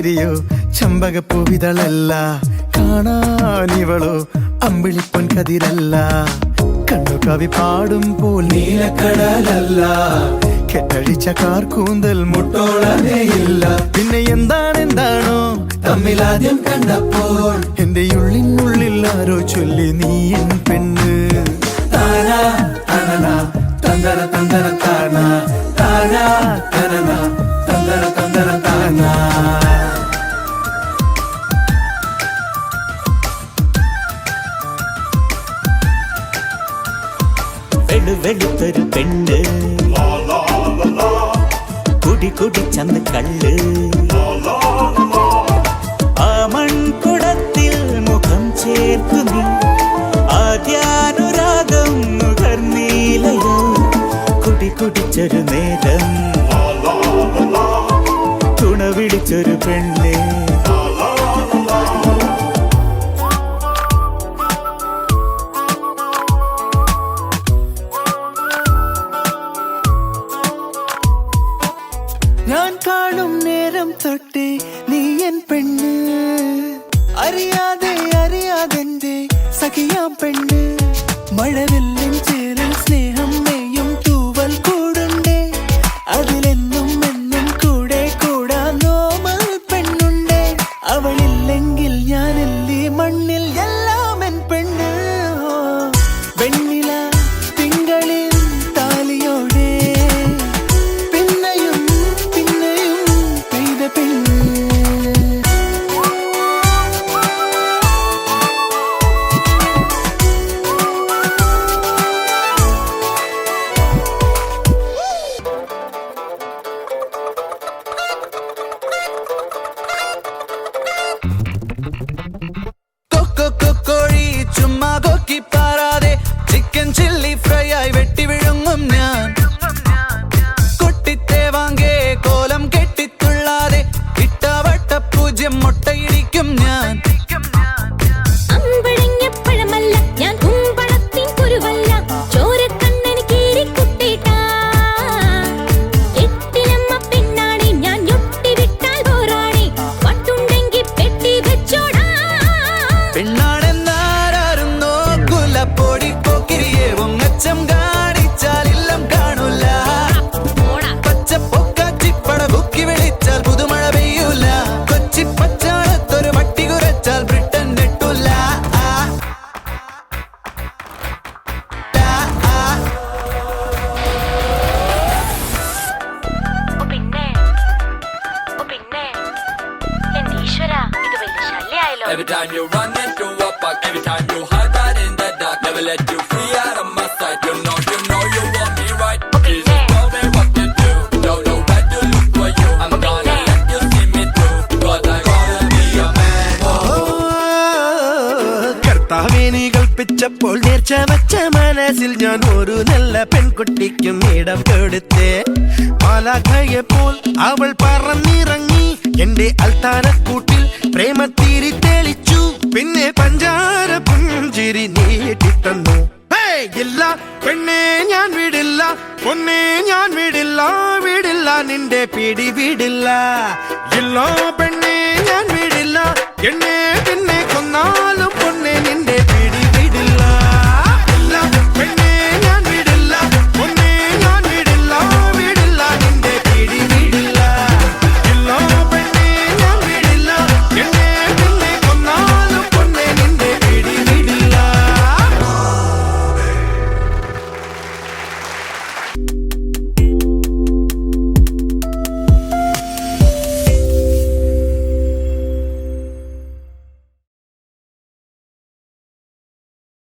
ചിരിയോ ചമ്പകപ്പൂവിതളല്ല കാണാനിവളോ അമ്പിളിപ്പൊൻ കതിരല്ല. കണ്ണു കവി പാടും പോൽ നീലക്കടലല്ല. കെട്ടഴിച്ച കാർക്കൂന്തൽ മുട്ടോളനെയില്ല പിന്നെ എന്താണ് എന്താണോ തമ്മിലാദ്യം കണ്ടപ്പോൾ എന്റെ ഉള്ളിനുള്ളിൽ ആരോ ചൊല്ലി നീ എൻ പെണ്ണ്. താനാ തനന തന്തര തന്തര താന. താനാ തനന. വെളു വെളുത്തൊരു പെണ്ണ്. കുടി കുടി ചന്ന് കള്ള്. ആ മൺകുടത്തിൽ മുഖം ചേർത്തു ആദ്യാനുരാഗം നുകർന്നീലയോ കുടി കുടിച്ചൊരു നേരം. തുണ വിളിച്ചൊരു പെണ്ണ്. കാണും നേരം തൊട്ടേ നീ എൻ പെണ്ണ്. അറിയാതെ അറിയാതെ സഖിയാ പെണ്ണ്. മഴവില്ലിൻ പൂജ്യം ഞാൻ. Time you run into a park, every time you hide right in the dark, never let you free out of my sight. You know, you know you want me right. Jesus tell me what to do. Don't know where to look for you. I'm gonna let you see me through. Cause I'm gonna be a man. കർത്താവേ നീ കൽപ്പിച്ചപ്പോൾ നേർച്ച വച്ച മനസ്സിൽ ഞാൻ ഒരു നല്ല പെൺകുട്ടിക്കും ഇടം കൊടുത്തേ മാലാഖയെ പോൽ അവൾ പറന്നിറങ്ങി എന്റെ അൽത്താനക്കൂട്ടിൽ പ്രേമത്തിരി പെണ്ണെ ഞാൻ വിടില്ല പൊന്നെ ഞാൻ വിടില്ല വിടില്ല നിന്റെ പിടി വിടില്ല. ഇല്ലോ പെണ്ണെ ഞാൻ വിടില്ല എന്നെ പിന്നെ നിന്റെ